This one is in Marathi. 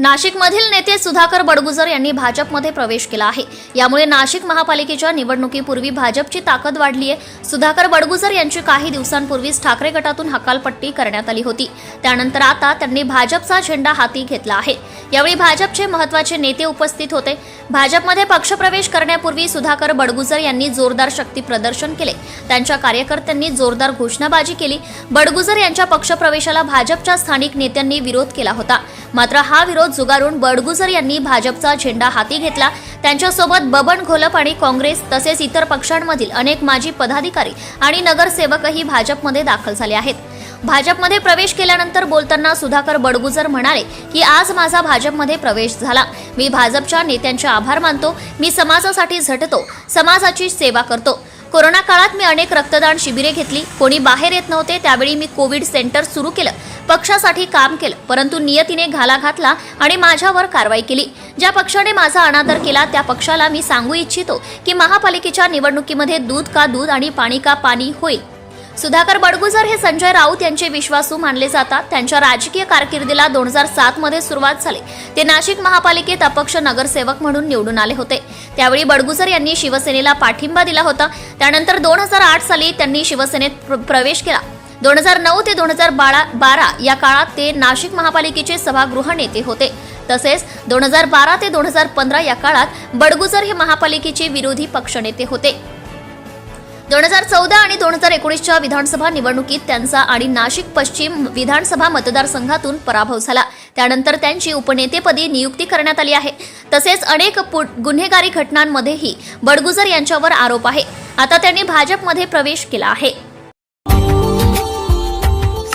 नाशिकमधील नेते सुधाकर बडगुजर यांनी भाजपमध्ये प्रवेश केला आहे. यामुळे नाशिक महापालिकेच्या निवडणुकीपूर्वी भाजपची ताकद वाढली आहे. सुधाकर बडगुजर यांची काही दिवसांपूर्वीच ठाकरे गटातून हकालपट्टी करण्यात आली होती. त्यानंतर आता त्यांनी भाजपचा झेंडा हाती घेतला आहे. यावेळी भाजपचे महत्त्वाचे नेते उपस्थित होते. भाजपमध्ये पक्षप्रवेश करण्यापूर्वी सुधाकर बडगुजर यांनी जोरदार शक्ती प्रदर्शन केले. त्यांच्या कार्यकर्त्यांनी जोरदार घोषणाबाजी केली. बडगुजर यांच्या पक्षप्रवेशाला भाजपच्या स्थानिक नेत्यांनी विरोध केला होता. मात्र हा विरोध जुगारून बडगुजर यांनी भाजपचा झेंडा हाती घेतला. त्यांच्यासोबत बबन घोलप आणि काँग्रेस तसेच इतर पक्षांमधील अनेक माजी पदाधिकारी आणि नगरसेवकही भाजपमध्ये दाखल झाले आहेत. भाजपमध्ये प्रवेश केल्यानंतर बोलताना सुधाकर बडगुजर म्हणाले की आज माझा भाजपमध्ये प्रवेश झाला. मी भाजपच्या नेत्यांचे आभार मानतो. मी समाजासाठी झटतो. समाजाची सेवा करतो. कोरोना काळात मी अनेक रक्तदान शिबिरे घेतली. कोणी बाहेर येत नव्हते. त्यावेळी मी कोविड सेंटर सुरू केलं. पक्षासाठी काम केलं परंतु नियतीने घाला घातला आणि माझ्यावर कारवाई केली. ज्या पक्षाने माझा अनादर केला त्या पक्षाला मी सांगू इच्छितो की महापालिकेच्या निवडणुकीमध्ये दूध का दूध आणि पाणी का पाणी होईल. सुधाकर बडगुजर हे संजय राऊत यांचे विश्वासू मानले जातात. त्यांच्या राजकीय कारकिर्दीला दोन हजार सात मध्ये सुरुवात झाली. ते नाशिक महापालिकेत अपक्ष नगरसेवक म्हणून निवडून आले होते. त्यावेळी बडगुजर यांनी शिवसेनेला पाठिंबा दिला होता. त्यानंतर दोन हजार आठ साली त्यांनी शिवसेनेत प्र- प्रवेश केला. दोन हजार नऊ ते दोन हजार बारा या काळात ते नाशिक महापालिकेचे सभागृह नेते होते. तसेच दोन हजार बारा ते दोन हजार पंधरा या काळात बडगुजर हे महापालिकेचे विरोधी पक्षनेते होते. दोन हजार चौदा आणि दोन हजार एकोणीसच्या विधानसभा निवडणुकीत त्यांचा आणि नाशिक पश्चिम विधानसभा मतदारसंघातून पराभव झाला. त्यानंतर त्यांची उपनेतेपदी नियुक्ती करण्यात आली आहे. तसेच अनेक गुन्हेगारी घटनांमध्येही बडगुजर यांच्यावर आरोप आहे. आता त्यांनी भाजपमध्ये प्रवेश केला आहे.